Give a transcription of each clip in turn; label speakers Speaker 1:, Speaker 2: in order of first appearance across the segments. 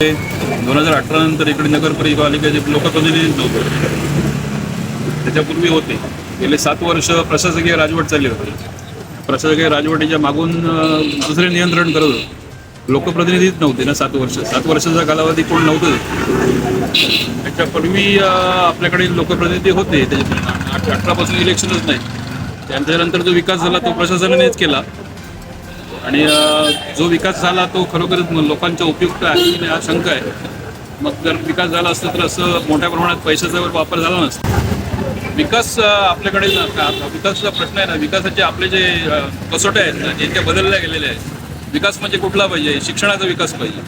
Speaker 1: ते दोन हजार अठरा नंतर इकडे नगरपालिकेचे लोकप्रतिनिधी नव्हते. त्याच्यापूर्वी होते. गेले सात वर्ष प्रशासकीय राजवट चालली होती. प्रशासकीय राजवटीच्या मागून दुसरे नियंत्रण करत होते. लोकप्रतिनिधीच नव्हते ना सात वर्ष. सात वर्षाचा कालावधी कोण नव्हतं. त्याच्यापूर्वी आपल्याकडे लोकप्रतिनिधी होते. त्याच्या अठरापासून इलेक्शनच नाही. त्यांच्यानंतर जो विकास झाला तो प्रशासनानेच केला. आणि जो विकास झाला तो खरोखरच लोकांच्या उपयुक्त आहे की हा शंका आहे. मग जर विकास झाला असता तर असं मोठ्या प्रमाणात पैशाचा वापर झाला नसता. विकास आपल्याकडे विकासाचा प्रश्न आहे ना विकासाचे आपले जे कसोटे आहेत ना जे त्या बदलल्या गेलेले आहेत. विकास म्हणजे कुठला पाहिजे? शिक्षणाचा विकास पाहिजे.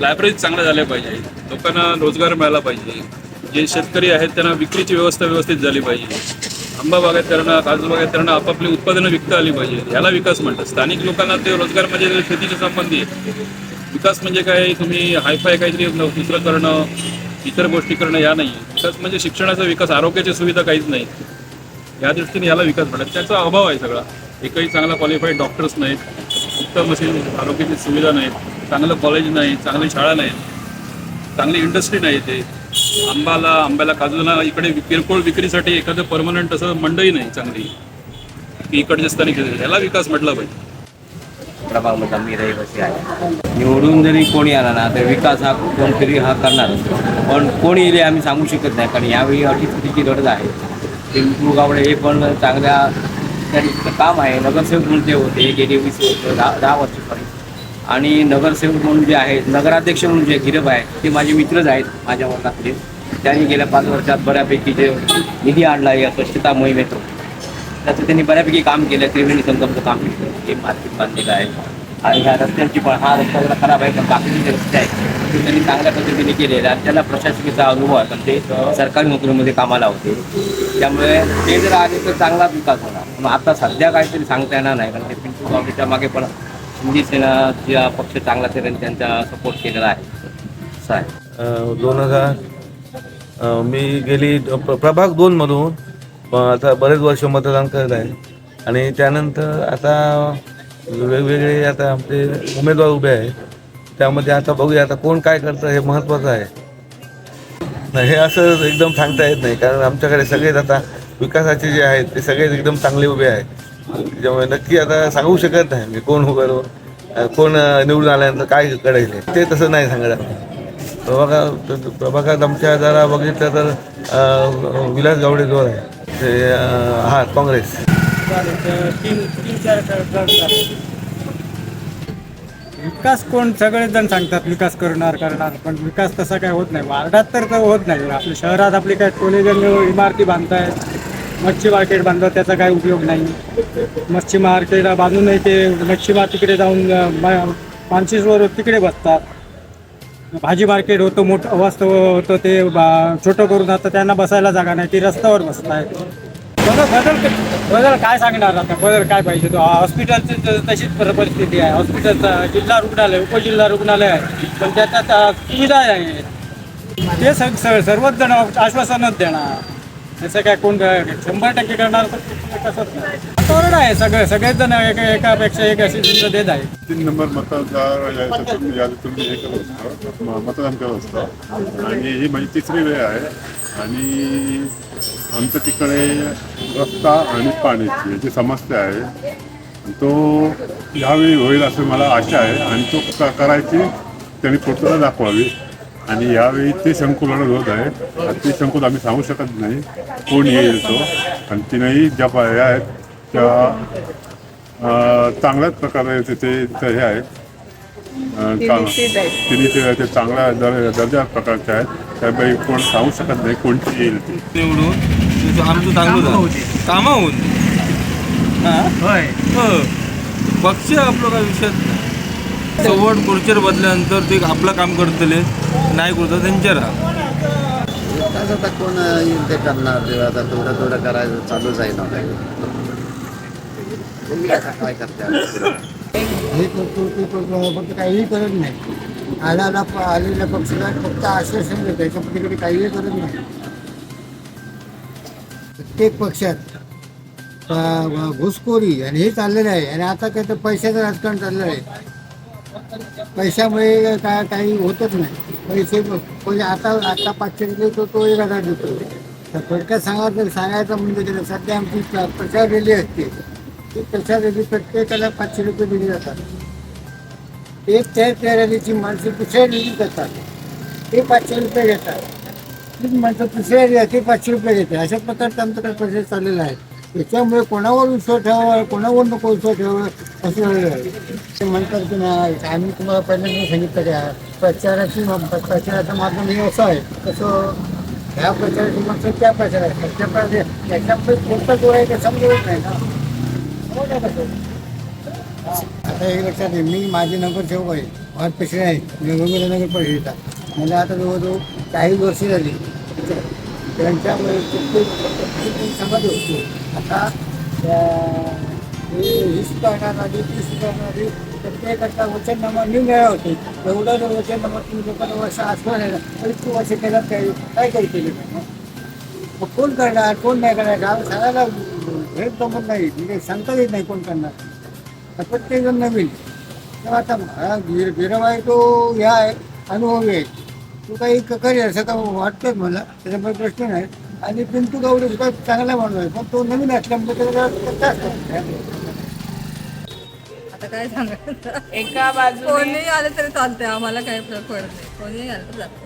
Speaker 1: लायब्ररीज चांगल्या झाल्या पाहिजे. लोकांना रोजगार मिळाला पाहिजे. जे शेतकरी आहेत त्यांना विक्रीची व्यवस्था व्यवस्थित झाली पाहिजे. आंबा बागायतकरांना काजू बागायतकरांना आपापली उत्पादनं विकता आली पाहिजे. याला विकास म्हणतात. स्थानिक लोकांना ते रोजगार म्हणजे शेतीच्या संबंधी विकास म्हणजे काय? तुम्ही हायफाय काहीतरी दुसरं करणं इतर गोष्टी करणं या नाही. विकास म्हणजे शिक्षणाचा विकास आरोग्याची सुविधा काहीच नाही. या दृष्टीने याला विकास म्हणतात. त्याचा अभाव आहे सगळा. एकही चांगला क्वालिफाईड डॉक्टर्स नाहीत. उत्तम अशी आरोग्याची सुविधा नाहीत. चांगलं कॉलेज नाही चांगली शाळा नाहीत. चांगली इंडस्ट्री नाही ते आंबाला आंब्याला काजूला इकडे किरकोळ विक्रीसाठी एखादं परमनंट असं मंडई नाही चांगली. की इकडचे स्थानिक याला विकास म्हटला पाहिजे.
Speaker 2: रहिवासी आहे. निवडून जरी कोणी आला ना तर विकास हा कोणतरी हा करणार. पण कोणी येईल हे आम्ही सांगू शकत नाही कारण यावेळी अटीतटीची गरज आहे. पिंपरू गावडे हे पण चांगल्या काम आहे. नगरसेवक म्हणून ते होते गेली वीस वर्ष दहा दहा वर्ष सॉरी आणि नगरसेवक म्हणून जे आहेत नगराध्यक्ष म्हणून जे गिरब आहे ते माझे मित्रच आहेत माझ्या वर्गातले त्यांनी गेल्या पाच वर्षात बऱ्यापैकी जे निधी आणला या स्वच्छता मोहिमेतून. त्याचं त्यांनी बऱ्यापैकी काम केलं त्रिवेणी संगमचं काम केलं हे मार्केट बांधलेलं आहे. आणि ह्या रस्त्यांची पण हा रस्ता जरा खराब आहे पण बाकीचे जे रस्ते आहेत ते त्यांनी चांगल्या पद्धतीने केलेले आणि त्याला प्रशासकीचा अनुभव आहे पण ते सरकारी नोकरीमध्ये कामाला होते. त्यामुळे ते जर आले तर चांगला विकास होणार. मग आता सध्या काहीतरी सांगता येणार नाही कारण ते पिंटू गावडेच्या मागे पण हिंदी ज्या पक्ष चांगला त्याने त्यांचा सपोर्ट केलेला आहे. असं आहे
Speaker 3: दोन हजार मी गेली प्र- प्रभाग दोनमधून आता बरेच वर्ष मतदान करत आहे. आणि त्यानंतर आता वेगवेगळे आता आमचे उमेदवार उभे आहे त्यामध्ये आता बघूया आता कोण काय करतं हे महत्त्वाचं आहे. नाही हे असं एकदम सांगता येत नाही कारण आमच्याकडे सगळेच आता विकासाचे जे आहेत ते सगळेच एकदम चांगले उभे आहेत. त्याच्यामुळे नक्की आता सांगू शकत नाही मी कोण उभं कोण निवडून आल्यानंतर काय कळेल. ते तसं नाही सांगत प्रभागात प्रभागात आमच्या जरा बघितलं तर विलास गावडे जो आहे. ते हा काँग्रेस.
Speaker 4: विकास कोण सगळेजण सांगतात विकास करणार करणार पण विकास तसा काय होत नाही. वार्डात तर होत नाही. आपल्या शहरात आपली काय कोणी जण इमारती बांधतायत मच्छी मार्केट बांधलं त्याचा काय उपयोग नाही. मच्छी मार्केटला बांधूनही ते मच्छीमार तिकडे जाऊन अं, मानसीसवर तिकडे बसतात. भाजी मार्केट होतं मोठं अवस्थ होतं ते बा- छोटं करून आता त्यांना बसायला जागा नाही ती रस्त्यावर बसतायत. बदल बदल बदल काय सांगणार आता? बदल काय पाहिजे तो? हॉस्पिटलची तशीच परिस्थिती आहे. हॉस्पिटलचा जिल्हा रुग्णालय उपजिल्हा रुग्णालय आहे. पण त्याच्यात सुविधा आहे. ते सग स- सर्वच जण आश्वासनच देणार. तसं काय कोण शंभर टक्के करणार तर वातावरण आहे सगळं सगळेच जण एका एकापेक्षा एक अशी सुविधा देत आहे.
Speaker 5: तीन नंबर मतदार तुम्ही यादीतून हे करत असतो म- मतदान करत असतो आणि ही माझी तिसरी वेळ आहे. आणि आमच्या तिकडे रस्ता आणि पाण्याची याची समस्या आहे तो यावेळी होईल असं मला आशा आहे. आणि तो क- करायची त्यांनी पूर्तता दाखवावी. आणि यावेळी ते शंकू लढत होत आहे. आणि ते शंकूत आम्ही सांगू शकत नाही. कोण येईल तो? आणि तीनही ज्या पाया आहेत त्या अं, चांगल्याच प्रकारे तिथे हे आहेत. तिन्ही ते चांगल्या दर दर्जा प्रकारचे आहेत. त्यापैकी कोण सांगू शकत नाही कोणती येईल ती.
Speaker 6: निवडून आमचं चांगलं झालं. कामं होऊन. होय. पक्ष आपलं काय विषय सवड खुर्चीवर बदल्यानंतर ते आपलं काम करतले. नाही करतं त्यांच्या राहा
Speaker 7: आता कोण येईल ते करणार ते? आता थोडं थोडं करायचं चालूच आहे ना काय करते?
Speaker 8: हे करतो ते करतो फक्त काहीही करत नाही. आल्याला आलेल्या पक्षाला फक्त आश्वासन देतो याच्या पलीकडे काहीही करत नाही. प्रत्येक पक्षात अ, घुसखोरी आणि हे चाललेलं आहे. आणि आता काय तर पैशाचं राजकारण चाललेलं आहे. पैशामुळे काय काही होतच नाही. पैसे म्हणजे आता आता पाचशे रुपये तो तो एक हजार देतो. तर थोडक्यात सांगायचं सांगायचं म्हणजे गेलं सध्या आमची प्र- प्रचार रॅली असते. ती प्रचार रॅली प्रत्येकाला पाचशे रुपये दिले जातात. एक त्या त्या रॅलीची माणसं दुसऱ्या रॅली करतात ते पाचशे रुपये घेतात. तीच माणसं दुसऱ्या रॅली ते पाचशे रुपये घेते अशा प्रकारचा काय प्रशंस चाललेला आहे. त्याच्यामुळे कोणावर विश्वास ठेवावा कोणावर नको विश्वास ठेवावा असं आहे ते म्हणतात की नाही आम्ही तुम्हाला पहिल्यांदा सांगितलं का? प्रचाराची प्रचाराचं माध्यम हे असं आहे. तसं ह्या प्रचाराची मग त्या प्रचारात प्रचार त्याच्यामध्ये कोणता जो आहे ते समजवत नाही ना. आता हे लक्षात आहे मी माझे नगरसेवक आहे. वार्ड प्रेसिडेंट आहे. वेगवेगळ्या नगर परिषदेचा मला म्हणजे आता जवळजवळ काही वर्ष झाली. त्यांच्यामुळे प्रत्येक प्रत्येक समाज आता ही सुधारणा झाली ती ते करता प्रत्येकाचा वचननामा मी मिळवते. एवढं जर वचननामा तुम्ही लोकांना वर्ष आठवण आहे ना तरी तू वर्ष केलं काय? काय काही केलं नाही मग कोण करणार कोण नाही करणार? गाव सांगायला भेट जमत नाही म्हणजे सांगता येत नाही कोण करणार. तर प्रत्येक नवीन. तर आता गिर वीर तो ह्या आहे अनुभवी आहे. तू काही करी असं का वाटतंच मला त्याच्यामुळे प्रश्न नाही. आणि पिंटू गावडे सुद्धा चांगला माणूस आहे पण तो नवीन असल्यामुळे त्याला
Speaker 9: काय सांगायचं?
Speaker 10: एका बाजूने
Speaker 9: कोणी आलं तरी चालतंय आम्हाला काही फरक पडत नाही. कोणी आलं तर चालतं